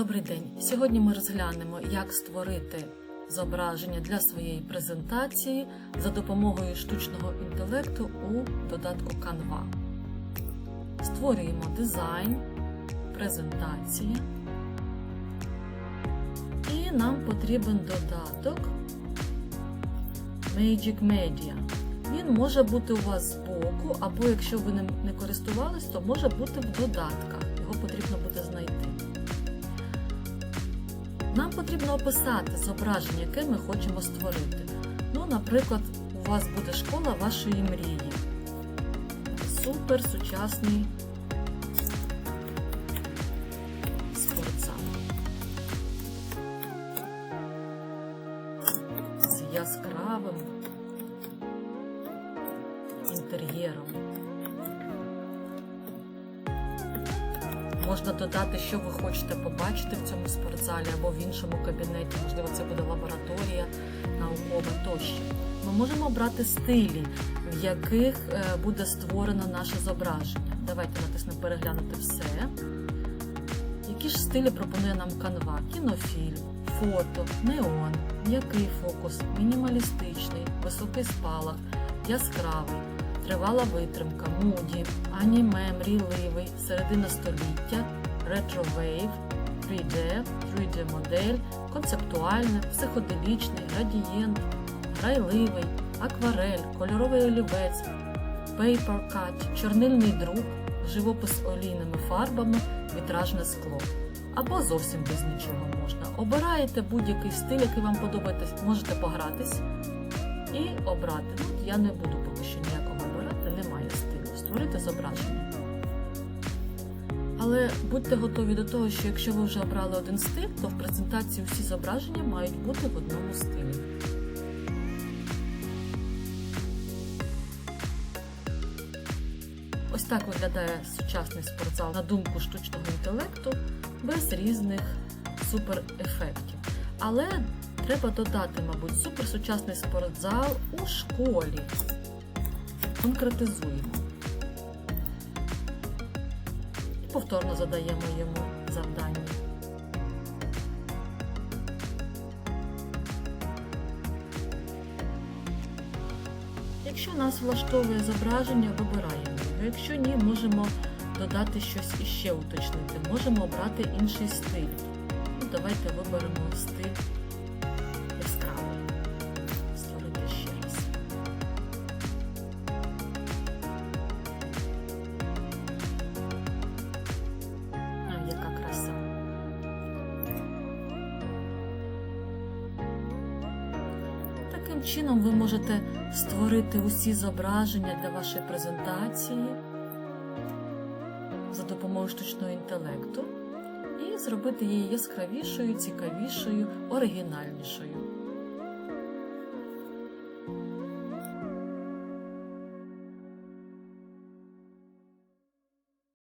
Добрий день! Сьогодні ми розглянемо, як створити зображення для своєї презентації за допомогою штучного інтелекту у додатку Canva. Створюємо дизайн, презентація. І нам потрібен додаток Magic Media. Він може бути у вас збоку, або якщо ви ним не користувались, то може бути в додатках. Його потрібно буде знайти. Нам потрібно описати зображення, яке ми хочемо створити. Ну, наприклад, у вас буде школа вашої мрії. Супер сучасний спортзал. З яскравим інтер'єром. Можна додати, що ви хочете побачити в цьому спортзалі або в іншому кабінеті, можливо, це буде лабораторія наукова тощо. Ми можемо обрати стилі, в яких е, буде створено наше зображення. Давайте натиснемо переглянути все. Які ж стилі пропонує нам Canva? Кінофільм, фото, неон, м'який фокус, мінімалістичний, високий спалах, яскравий, тривала витримка, муді, аніме, мрійливий, середина століття, ретро-вейв, 3D, 3D-модель, концептуальне, психоделічний, градієнт, грайливий, акварель, кольоровий олівець, cut, чорнильний друк, живопис олійними фарбами, вітражне скло. Або зовсім без нічого можна. Обираєте будь-який стиль, який вам подобається, можете погратись і обрати. Ну, я не буду поки що ніякого. Створити зображення. Але будьте готові до того, що якщо ви вже обрали один стиль, то в презентації всі зображення мають бути в одному стилі. Ось так виглядає сучасний спортзал на думку штучного інтелекту без різних суперефектів. Але треба додати, мабуть, суперсучасний спортзал у школі. Конкретизуємо. Повторно задаємо йому завдання. Якщо нас влаштовує зображення, вибираємо. Якщо ні, можемо додати щось іще уточнити. Можемо обрати інший стиль. Ну, давайте виберемо стиль Таким чином ви можете створити усі зображення для вашої презентації за допомогою штучного інтелекту і зробити її яскравішою, цікавішою, оригінальнішою.